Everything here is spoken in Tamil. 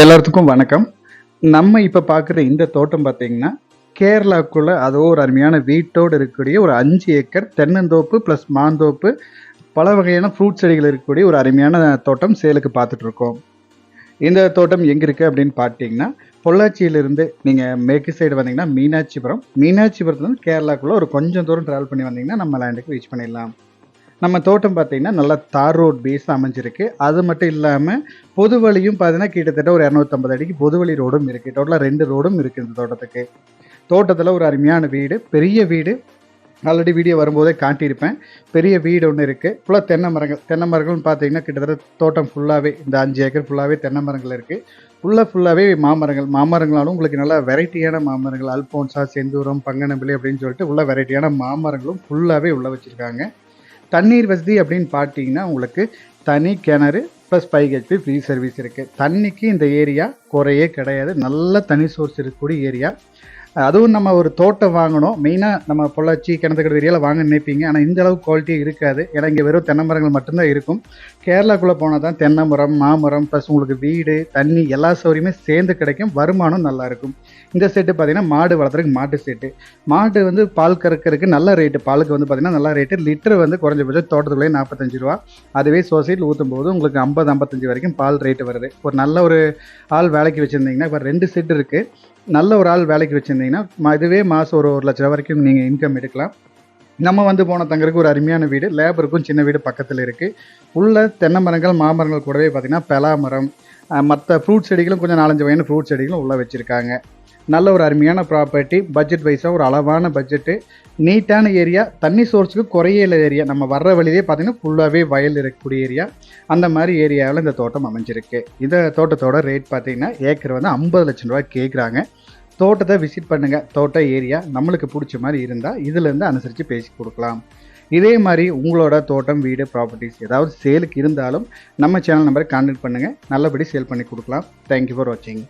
எல்லாத்துக்கும் வணக்கம். நம்ம இப்போ பார்க்குற இந்த தோட்டம் பார்த்தீங்கன்னா கேரளாக்குள்ள அதோ ஒரு அருமையான வீட்டோடு இருக்கக்கூடிய ஒரு அஞ்சு ஏக்கர் தென்னந்தோப்பு ப்ளஸ் மாந்தோப்பு பல வகையான ஃப்ரூட் செடிகள் இருக்கக்கூடிய ஒரு அருமையான தோட்டம் சேலுக்கு பார்த்துட்ருக்கோம் இந்த தோட்டம் எங்கே இருக்குது அப்படின்னு பார்த்தீங்கன்னா பொள்ளாச்சியிலிருந்து நீங்கள் மேற்கு சைடு வந்தீங்கன்னா மீனாட்சிபுரம். மீனாட்சிபுரத்துலேருந்து கேரளாக்குள்ளே ஒரு கொஞ்சம் தூரம் ட்ராவல் பண்ணி வந்தீங்கன்னா நம்ம லேண்டுக்கு ரீச் பண்ணிடலாம். நம்ம தோட்டம் பார்த்தீங்கன்னா நல்லா தார் ரோட் பேஸ் அமைஞ்சிருக்கு. அது மட்டும் இல்லாமல் பொது வழியும் பார்த்தீங்கன்னா கிட்டத்தட்ட ஒரு இரநூத்தம்பது அடிக்கு பொது வழி ரோடும் இருக்குது டோட்டலாக ரெண்டு ரோடும் இருக்குது இந்த தோட்டத்துக்கு. தோட்டத்தில் ஒரு அருமையான வீடு பெரிய வீடு. ஆல்ரெடி வீடியோ வரும்போதே காட்டியிருப்பேன். பெரிய வீடு ஒன்று இருக்குது ஃபுல்லாக தென்னை மரங்கள் தென்னை மரங்கள்னு பார்த்தீங்கன்னா கிட்டத்தட்ட தோட்டம் ஃபுல்லாகவே இந்த அஞ்சு ஏக்கர் ஃபுல்லாகவே தென்னை மரங்கள் இருக்குது ஃபுல்லாக ஃபுல்லாகவே மாமரங்கள் மாமரங்களாலும் உங்களுக்கு நல்லா வெரைட்டியான மாமரங்கள் அல்போன்சா செந்தூரம் பங்கனம்பிள்ளை அப்படின்னு சொல்லிட்டு உள்ள வெரைட்டியான மாமரங்களும் ஃபுல்லாகவே உள்ள வச்சுருக்காங்க. தண்ணீர் வசதி அப்படின்னு பார்த்தீங்கன்னா உங்களுக்கு தனி கிணறு plus five HP free service இருக்குது தண்ணிக்கு இந்த ஏரியா குறையே கிடையாது. நல்ல தனி சோர்ஸ் இருக்கக்கூடிய ஏரியா அதுவும் நம்ம ஒரு தோட்டம் வாங்கணும். மெயினாக நம்ம பொள்ளாச்சி கிணத்துக்கடை ஏரியாவில் வாங்க நினைப்பீங்க. ஆனால் இந்த அளவுக்கு குவாலிட்டி இருக்காது. ஏன்னா இங்கே வெறும் தென்னை மரங்கள் மட்டும்தான் இருக்கும். கேரளாக்குள்ளே போனால் தான் தென்னை மரம் மாமரம் ப்ளஸ் உங்களுக்கு வீடு தண்ணி எல்லா சௌரியமே சேர்ந்து கிடைக்கும். வருமானம் நல்லாயிருக்கும் இந்த செட்டு பார்த்தீங்கன்னா மாடு வளர்த்துறதுக்கு மாட்டு செட்டு மாடு வந்து பால் கறக்கிறதுக்கு நல்ல ரேட்டு பாலுக்கு வந்து பார்த்திங்கன்னா நல்ல ரேட்டு லிட்டர் வந்து குறைஞ்சபட்சம் தோட்டத்துக்குள்ளே நாற்பத்தஞ்சு ரூபா. அதுவே சொசைட்டியில் ஊற்றும் போது உங்களுக்கு ஐம்பது ஐம்பத்தஞ்சு வரைக்கும் பால் ரேட்டு வருது. ஒரு நல்ல ஒரு ஆள் வேலைக்கு வச்சுருந்தீங்கன்னா இப்போ ரெண்டு செட்டு இருக்குது நல்ல ஒரு ஆள் வேலைக்கு வச்சுருந்தீங்கன்னா இதுவே மாதம் ஒரு ஒரு லட்ச ரூபா வரைக்கும் நீங்கள் இன்கம் எடுக்கலாம். நம்ம வந்து போன தங்கருக்கு ஒரு அருமையான வீடு லேபருக்கும் சின்ன வீடு பக்கத்தில் இருக்குது உள்ள தென்னை மரங்கள் மாமரங்கள் கூடவே பார்த்தீங்கன்னா பலா மரம் மற்ற ஃப்ரூட் செடிகளும் கொஞ்சம் நாலஞ்சு வகையான ஃப்ரூட் செடிகளும் உள்ளே வச்சுருக்காங்க. நல்ல ஒரு அருமையான ப்ராப்பர்ட்டி பட்ஜெட் வைஸாக ஒரு அளவான பட்ஜெட்டு நீட்டான ஏரியா தண்ணி சோர்ஸுக்கு குறையில ஏரியா நம்ம வர்ற வழியிலே பார்த்தீங்கன்னா ஃபுல்லாகவே வயல் இருக்கக்கூடிய ஏரியா அந்த மாதிரி ஏரியாவில் இந்த தோட்டம் அமைஞ்சிருக்கு. இந்த தோட்டத்தோட ரேட் பார்த்திங்கன்னா ஏக்கர் வந்து ஐம்பது லட்சம் ரூபாய் கேட்குறாங்க தோட்டத்தை விசிட் பண்ணுங்கள் தோட்ட ஏரியா நம்மளுக்கு பிடிச்ச மாதிரி இருந்தால் இதுலேருந்து அனுசரித்து பேசி கொடுக்கலாம். இதே மாதிரி உங்களோட தோட்டம் வீடு ப்ராப்பர்ட்டிஸ் ஏதாவது சேலுக்கு இருந்தாலும் நம்ம சேனல் நம்பரை கான்டாக்ட் பண்ணுங்கள் நல்லபடி சேல் பண்ணி கொடுக்கலாம். தேங்க்யூ ஃபார் வாட்சிங்